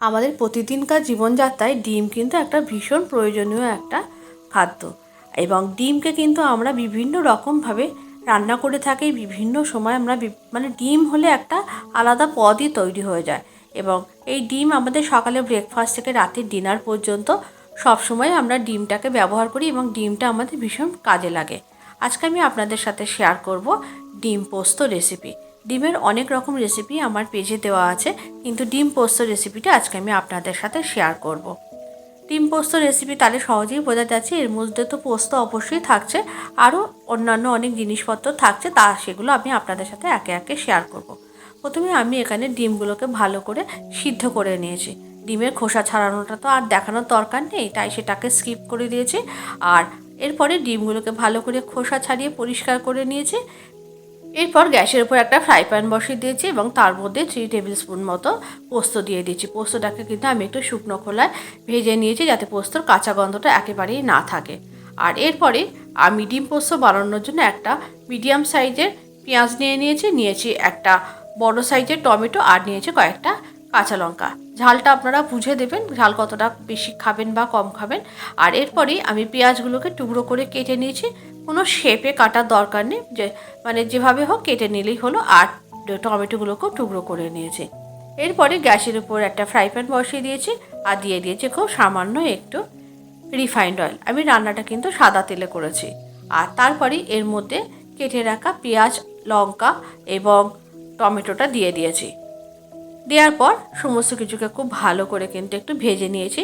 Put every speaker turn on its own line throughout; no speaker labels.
আমাদের প্রতিদিনকার জীবনযাত্রায় ডিম কিন্তু একটা ভীষণ প্রয়োজনীয় একটা খাদ্য। এবং ডিমকে কিন্তু আমরা বিভিন্ন রকমভাবে রান্না করে থাকি, বিভিন্ন সময় আমরা মানে ডিম হলে একটা আলাদা পদই তৈরি হয়ে যায়। এবং এই ডিম আমাদের সকালে ব্রেকফাস্ট থেকে রাতের ডিনার পর্যন্ত সবসময় আমরা ডিমটাকে ব্যবহার করি এবং ডিমটা আমাদের ভীষণ কাজে লাগে। আজকে আমি আপনাদের সাথে শেয়ার করব ডিম পোস্ত রেসিপি ডিমের অনেক রকম রেসিপি আমার পেজে দেওয়া আছে, কিন্তু ডিম পোস্ত রেসিপিটা আজকে আমি আপনাদের সাথে শেয়ার করব। ডিম পোস্ত রেসিপি তাহলে সহজেই বোঝা যাচ্ছে, এর মধ্যে তো পোস্ত অবশ্যই থাকছে, আরও অন্যান্য অনেক জিনিসপত্র থাকছে, তা সেগুলো আমি আপনাদের সাথে একে একে শেয়ার করব। প্রথমে আমি এখানে ডিমগুলোকে ভালো করে সিদ্ধ করে নিয়েছি ডিমের খোসা ছাড়ানোটা তো আর দেখানোর দরকার নেই, তাই সেটাকে স্কিপ করে দিয়েছি আর এরপরে ডিমগুলোকে ভালো করে খোসা ছাড়িয়ে পরিষ্কার করে নিয়েছি এরপর গ্যাসের উপর একটা ফ্রাই প্যান বসিয়ে দিয়েছি এবং তার মধ্যে থ্রি টেবিল স্পুন মতো পোস্ত দিয়ে দিয়েছি। পোস্তটাকে কিন্তু আমি একটু শুকনো খোলায় ভেজে নিয়েছি যাতে পোস্তর কাঁচা গন্ধটা একেবারেই না থাকে। আর এরপরে আমি ডিম পোস্ত বানানোর জন্য একটা মিডিয়াম সাইজের পেঁয়াজ নিয়ে নিয়েছি নিয়েছি একটা বড় সাইজের টমেটো আর নিয়েছি কয়েকটা কাঁচা লঙ্কা। ঝালটা আপনারা বুঝে দেবেন, ঝাল কতটা বেশি খাবেন বা কম খাবেন। আর এরপরেই আমি পেঁয়াজগুলোকে টুকরো করে কেটে নিয়েছি। কোনো শেপে কাটার দরকার নেই, যে মানে যেভাবে হোক কেটে নিলেই হলো আর টমেটোগুলোকেও টুকরো করে নিয়েছি। এরপরে গ্যাসের উপর একটা ফ্রাই প্যান বসিয়ে দিয়েছি আর দিয়ে দিয়েছি খুব সামান্য একটু রিফাইন্ড অয়েল আমি রান্নাটা কিন্তু সাদা তেলে করেছি। আর তারপরে এর মধ্যে কেটে রাখা পেঁয়াজ, লঙ্কা এবং টমেটোটা দিয়ে দিয়েছি। দেওয়ার পর সমস্ত কিছুকে খুব ভালো করে কিন্তু একটু ভেজে নিয়েছি,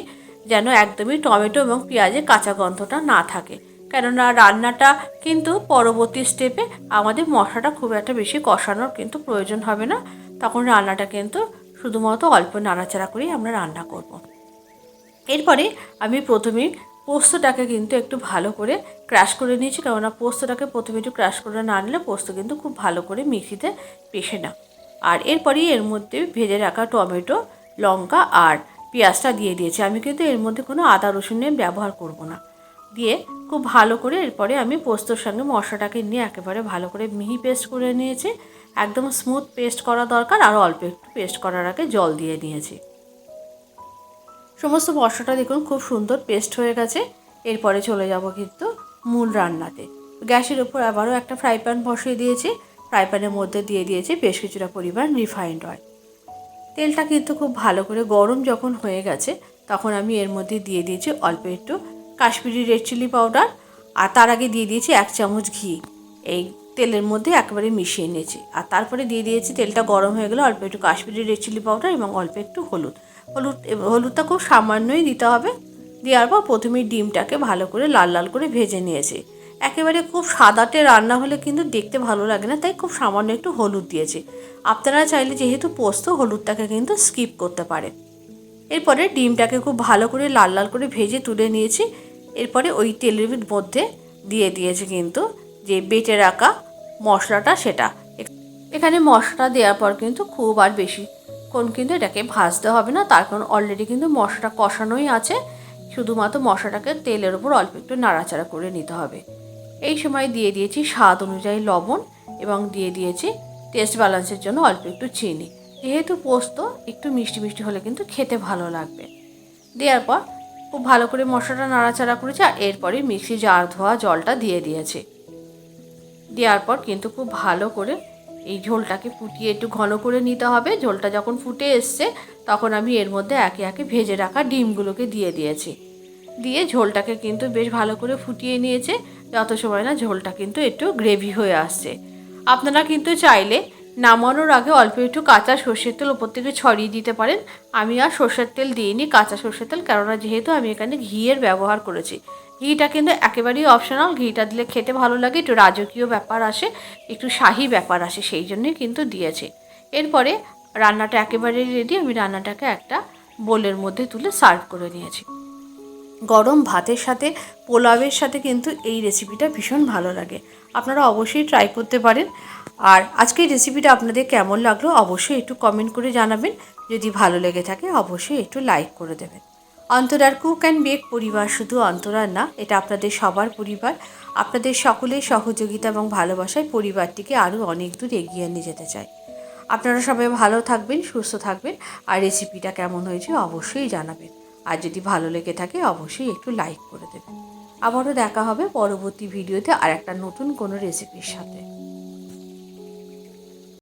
যেন একদমই টমেটো এবং পেঁয়াজের কাঁচা গন্ধটা না থাকে। কেননা রান্নাটা কিন্তু পরবর্তী স্টেপে আমাদের মশলাটা খুব একটা বেশি কষানোর কিন্তু প্রয়োজন হবে না। তখন রান্নাটা কিন্তু শুধুমাত্র অল্প নাড়াচাড়া করেই আমরা রান্না করব। এরপরে আমি প্রথমেই পোস্তটাকে কিন্তু একটু ভালো করে ক্র্যাশ করে নিয়েছি, কেননা পোস্তটাকে প্রথমে একটু ক্র্যাশ করে না নিলে পোস্ত কিন্তু খুব ভালো করে মিক্সিতে পেশে না। আর এরপরেই এর মধ্যে ভেজে রাখা টমেটো, লঙ্কা আর পেঁয়াজটা দিয়ে দিয়েছি। আমি কিন্তু এর মধ্যে কোনো আদা রসুনের ব্যবহার করব না। দিয়ে খুব ভালো করে এরপরে আমি পোস্তর সঙ্গে মশলাটাকে নিয়ে একেবারে ভালো করে মিহি পেস্ট করে নিয়েছি। একদম স্মুথ পেস্ট করা দরকার আর অল্প একটু পেস্ট করার আগে জল দিয়ে নিয়েছি। সমস্ত মশলাটা দেখুন খুব সুন্দর পেস্ট হয়ে গেছে। এরপরে চলে যাব কিন্তু মূল রান্নাতে। গ্যাসের উপর আবারও একটা ফ্রাই প্যান বসিয়ে দিয়েছি। ফ্রাই প্যানের মধ্যে দিয়ে দিয়েছি বেশ কিছুটা পরিমাণ রিফাইন্ড অয়েল। তেলটা কিন্তু খুব ভালো করে গরম যখন হয়ে গেছে, তখন আমি এর মধ্যে দিয়ে দিয়েছি অল্প একটু কাশ্মীরি রেড চিলি পাউডার আর তার আগে দিয়ে দিয়েছি এক চামচ ঘি। এই তেলের মধ্যে একেবারে মিশিয়ে নিয়েছি। আর তারপরে দিয়ে দিয়েছি তেলটা গরম হয়ে গেলে অল্প একটু কাশ্মীরি রেড চিলি পাউডার এবং অল্প একটু হলুদ। হলুদ হলুদটা খুব সামান্যই দিতে হবে। দেওয়ার পর প্রথমেই ডিমটাকে ভালো করে লাল লাল করে ভেজে নিয়েছি। একেবারে খুব সাদাটে রান্না হলে কিন্তু দেখতে ভালো লাগে না, তাই খুব সামান্য একটু হলুদ দিয়েছি। আপনারা চাইলে যেহেতু পোস্ত, হলুদটাকে কিন্তু স্কিপ করতে পারে এরপরে ডিমটাকে খুব ভালো করে লাল লাল করে ভেজে তুলে নিয়েছি। এরপরে ওই তেলের মধ্যে দিয়ে দিয়েছি কিন্তু যে বেটে রাখা মশলাটা সেটা। এখানে মশলা দেওয়ার পর কিন্তু খুব আর বেশি কোন কিন্তু এটাকে ভাজতে হবে না, তার কারণ অলরেডি কিন্তু মশলাটা কষানোই আছে। শুধুমাত্র মশলাটাকে তেলের উপর অল্প একটু নাড়াচাড়া করে নিতে হবে। এই সময় দিয়ে দিয়েছি স্বাদ অনুযায়ী লবণ এবং দিয়ে দিয়েছি টেস্ট ব্যালেন্সের জন্য অল্প একটু চিনি। যেহেতু পোস্ত একটু মিষ্টি মিষ্টি হলে কিন্তু খেতে ভালো লাগবে। দেওয়ার পর খুব ভালো করে মশলাটা নাড়াচাড়া করেছি আর এরপরে মিক্সি জার ধোয়া জলটা দিয়ে দিয়েছে। দেওয়ার পর কিন্তু খুব ভালো করে এই ঝোলটাকে ফুটিয়ে একটু ঘন করে নিতে হবে। ঝোলটা যখন ফুটে এসছে, তখন আমি এর মধ্যে একে একে ভেজে রাখা ডিমগুলোকে দিয়ে দিয়েছি। দিয়ে ঝোলটাকে কিন্তু বেশ ভালো করে ফুটিয়ে নিয়েছে, যত সময় না ঝোলটা কিন্তু একটু গ্রেভি হয়ে আসছে। আপনারা কিন্তু চাইলে নামানোর আগে অল্প একটু কাঁচা সর্ষের তেল ওপর থেকে ছড়িয়ে দিতে পারেন। আমি আর সর্ষের তেল দিইনি, কাঁচা সর্ষের তেল, কেননা যেহেতু আমি এখানে ঘিয়ের ব্যবহার করেছি। ঘিটা কিন্তু একেবারেই অপশনাল ঘিটা দিলে খেতে ভালো লাগে, একটু রাজকীয় ব্যাপার আসে, একটু শাহি ব্যাপার আসে, সেই জন্যই কিন্তু দিয়েছে। এরপরে রান্নাটা একেবারেই রেডি আমি রান্নাটাকে একটা বোলের মধ্যে তুলে সার্ভ করে নিয়েছি। গরম ভাতের সাথে, পোলাওয়ের সাথে কিন্তু এই রেসিপিটা ভীষণ ভালো লাগে। আপনারা অবশ্যই ট্রাই করতে পারেন। আর আজকের রেসিপিটা আপনাদের কেমন লাগল অবশ্যই একটু কমেন্ট করে জানাবেন। যদি ভালো লেগে থাকে অবশ্যই একটু লাইক করে দেবেন। অন্তরার কুক অ্যান্ড বেক পরিবার শুধু অন্তরার না, এটা আপনাদের সবার পরিবার। আপনাদের সকলের সহযোগিতা এবং ভালোবাসায় পরিবারটিকে আরও অনেক দূর এগিয়ে নিয়ে যেতে চায় আপনারা সবাই ভালো থাকবেন, সুস্থ থাকবেন। আর রেসিপিটা কেমন হয়েছে অবশ্যই জানাবেন। আর যদি ভালো লেগে থাকে, অবশ্যই একটু লাইক করে দেবেন। আবারও দেখা হবে পরবর্তী ভিডিওতে আর একটা নতুন কোনো রেসিপির সাথে।